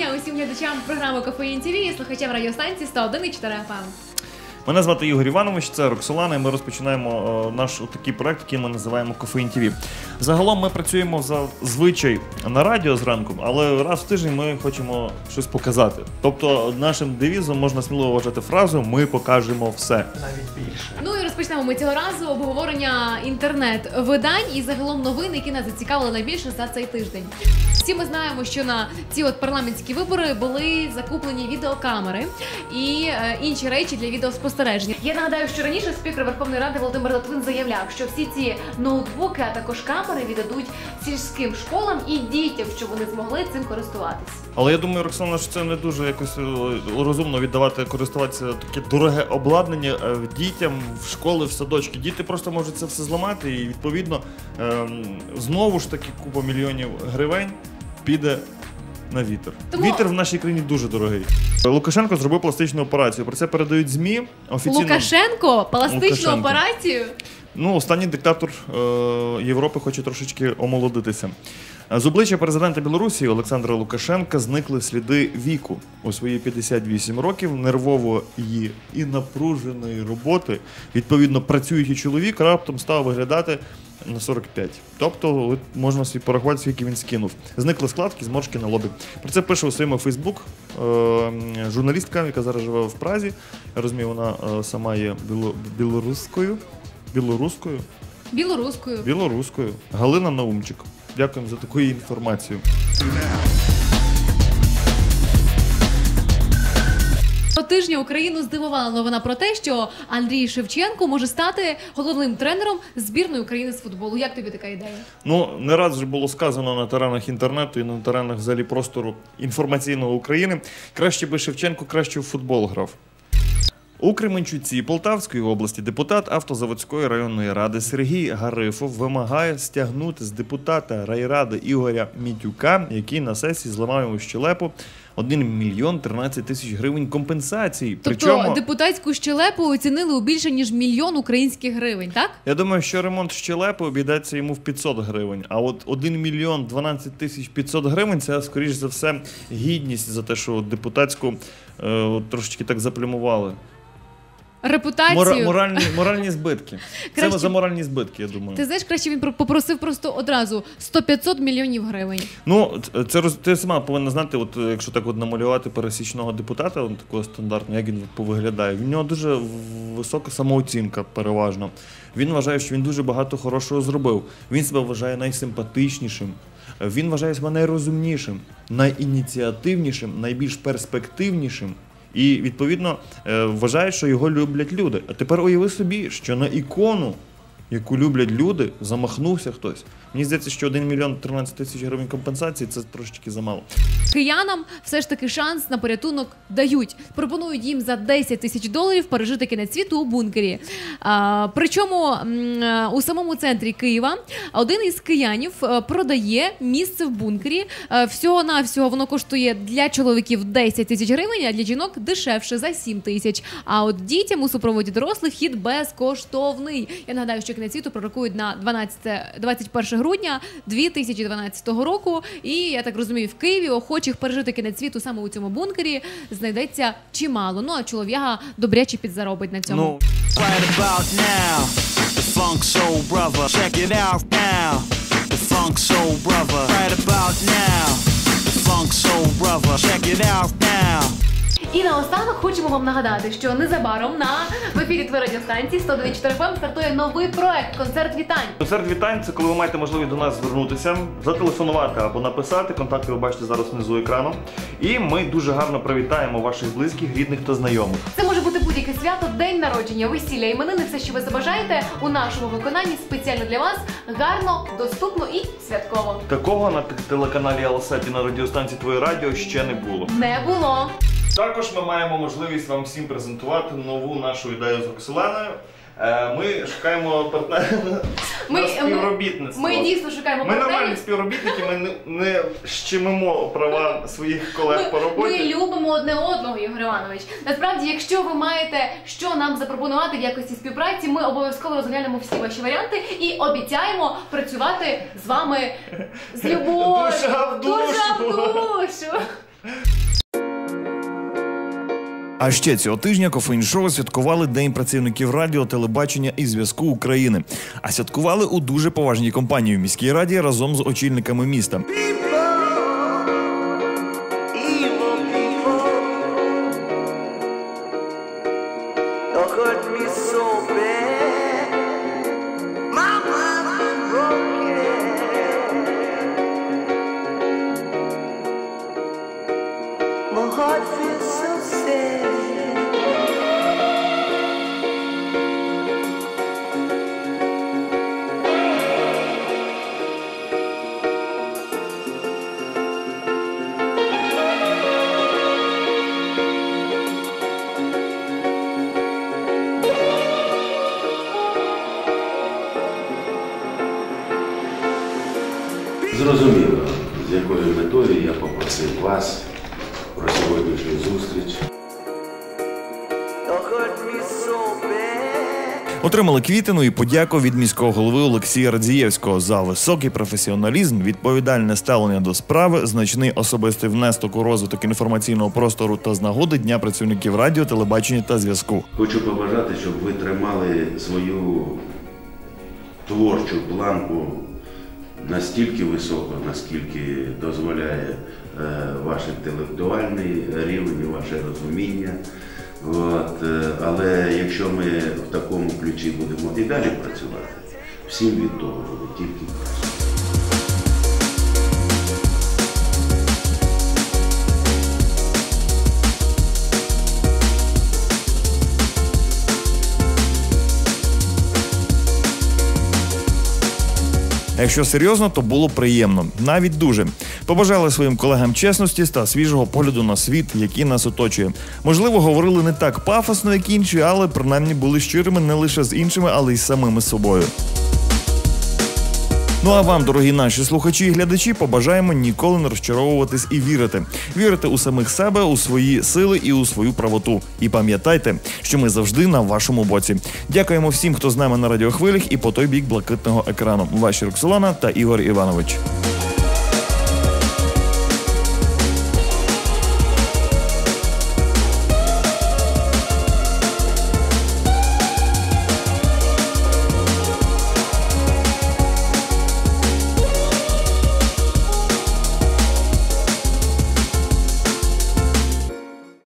дня усім глядачам програми Кофеїн ТВ і слухачам радіостанції 101,4 FM. Мене звати Ігор Іванович, це Роксолана, і ми розпочинаємо е, наш такий проект, який ми називаємо Кофеїн ТВ. Загалом ми працюємо зазвичай на радіо зранку, але раз в тиждень ми хочемо щось показати. Тобто, нашим девізом можна сміло вважати фразу Ми покажемо все. Навіть більше. Ну і розпочнемо ми цього разу обговорення інтернет-видань і загалом новин, які нас зацікавили найбільше за цей тиждень. Всі ми знаємо, що на ці от парламентські вибори були закуплені відеокамери і е, інші речі для відеоспостереження. Я нагадаю, що раніше спікер Верховної Ради Володимир Литвин заявляв, що всі ці ноутбуки, а також камери віддадуть сільським школам і дітям, щоб вони змогли цим користуватись. Але я думаю, Роксана, що це не дуже якось е, розумно віддавати користуватися таке дороге обладнання е, дітям в школи, в садочки. Діти просто можуть це все зламати, і відповідно ем, знову ж таки купа мільйонів гривень піде. На вітер. Тому- Вітер в нашій країні дуже дорогий. Лукашенко зробив пластичну операцію. Про це передають ЗМІ офіційно. Лукашенко пластичну Лукашенко. операцію. Ну, останній диктатор е, Європи хоче трошечки омолодитися. З обличчя президента Білорусі Олександра Лукашенка зникли сліди віку у свої 58 років нервової і напруженої роботи. Відповідно, працюючий чоловік раптом став виглядати на 45. Тобто, можна собі порахувати, скільки він скинув. Зникли складки, зморшки на лобі. Про це пише у своєму Фейсбук журналістка, яка зараз живе в Празі. Я розумію, вона е, сама є білоруською. Білоруською? Білоруською. Білоруською. Галина Наумчик. Дякуємо за таку інформацію. Тижня Україну здивувала новина про те, що Андрій Шевченко може стати головним тренером збірної України з футболу. Як тобі така ідея? Ну, не раз вже було сказано на теренах інтернету і на теренах взагалі простору інформаційного України. Краще би Шевченко краще в футбол грав. У Кременчуці Полтавської області депутат автозаводської районної ради Сергій Гарифов вимагає стягнути з депутата райради Ігоря Мітюка, який на сесії зламав йому щелепу 1 мільйон 13 тисяч гривень компенсації. Тобто депутатську щелепу оцінили у більше ніж мільйон українських гривень, так? Я думаю, що ремонт щелепи обійдеться йому в 500 гривень. А от 1 мільйон 12 тисяч 500 гривень це, скоріш за все, гідність за те, що депутатську е, трошечки так заплюмували. Репутацію. Мора- моральні, моральні збитки. Це за моральні збитки, я думаю. Ти знаєш, краще він про- попросив просто одразу 100-500 мільйонів гривень. Ну, це роз- ти сама повинна знати, от е, якщо так от намалювати пересічного депутата, от такого стандартного, як він повиглядає. В нього дуже висока самооцінка, переважно. Він вважає, що він дуже багато хорошого зробив. Він себе вважає найсимпатичнішим. Е, Він вважає себе найрозумнішим, найініціативнішим, найбільш перспективнішим. І відповідно вважають, вважає, що його люблять люди. А тепер уяви собі, що на ікону, яку люблять люди, замахнувся хтось. Мені здається, що 1 мільйон 13 тисяч гривень компенсації це трошечки замало. Киянам все ж таки шанс на порятунок дають. Пропонують їм за 10 тисяч доларів пережити кінець світу у бункері. А, причому е, у самому центрі Києва один із киянів е, продає місце в бункері. Всього навсього воно коштує для чоловіків 10 тисяч гривень, а для жінок дешевше за 7 тисяч. А от дітям у супроводі дорослих вхід безкоштовний. Я нагадаю, що кінець світу пророкують на 12, 21 грудня 2012 року. І я так розумію, в Києві охочих пережити кінець світу саме у цьому бункері знайдеться чимало. Ну а чолов'яга добряче підзаробить на цьому. Ну, Soul Brother. Right about now, the Funk Soul Brother. Check it out now. І наостанок хочемо вам нагадати, що незабаром на в ефірі твоєї радіостанції 124 FM стартує новий проект концерт вітань. концерт вітань це коли ви маєте можливість до нас звернутися, зателефонувати або написати. Контакти ви бачите зараз внизу екрану. І ми дуже гарно привітаємо ваших близьких, рідних та знайомих. Це може бути будь-яке свято, день народження, весілля, іменини, все, що ви забажаєте у нашому виконанні спеціально для вас гарно, доступно і святково. Такого на телеканалі Алсеті на радіостанції Твоє Радіо ще не було. Не було. Також ми маємо можливість вам всім презентувати нову нашу ідею з Роксоленою. Е, Ми шукаємо партнера Ми- на співробітництво. Ми дійсно шукаємо Ми нормальні співробітники, ми не, не щемимо права своїх колег по Ми, роботі. ми любимо одне одного, Ігор Іванович. Насправді, якщо ви маєте що нам запропонувати в якості співпраці, ми обов'язково розглянемо всі ваші варіанти і обіцяємо працювати з вами з любов'ю. Душа в душу. Душа в душу. А ще цього тижня кофеїн-шоу святкували День працівників радіо, телебачення і зв'язку України. А святкували у дуже поважній компанії в міській раді разом з очільниками міста. My heart з якою метою я попросив вас про сьогоднішню зустріч. Отримали квітину і подяку від міського голови Олексія Радзієвського за високий професіоналізм, відповідальне ставлення до справи, значний особистий внесок у розвиток інформаційного простору та з нагоди Дня працівників радіо, телебачення та зв'язку. Хочу побажати, щоб ви тримали свою творчу планку настільки високо, наскільки дозволяє е, ваш інтелектуальний рівень, ваше розуміння. От, е, але якщо ми в такому ключі будемо і далі працювати, всім від того буде тільки краще. Якщо серйозно, то було приємно, навіть дуже. Побажали своїм колегам чесності та свіжого погляду на світ, який нас оточує. Можливо, говорили не так пафосно, як інші, але принаймні були щирими не лише з іншими, але й самими собою. Ну а вам, дорогі наші слухачі і глядачі, побажаємо ніколи не розчаровуватись і вірити. Вірити у самих себе, у свої сили і у свою правоту. І пам'ятайте, що ми завжди на вашому боці. Дякуємо всім, хто з нами на радіохвилях і по той бік блакитного екрану. Ваші Роксолана та Ігор Іванович.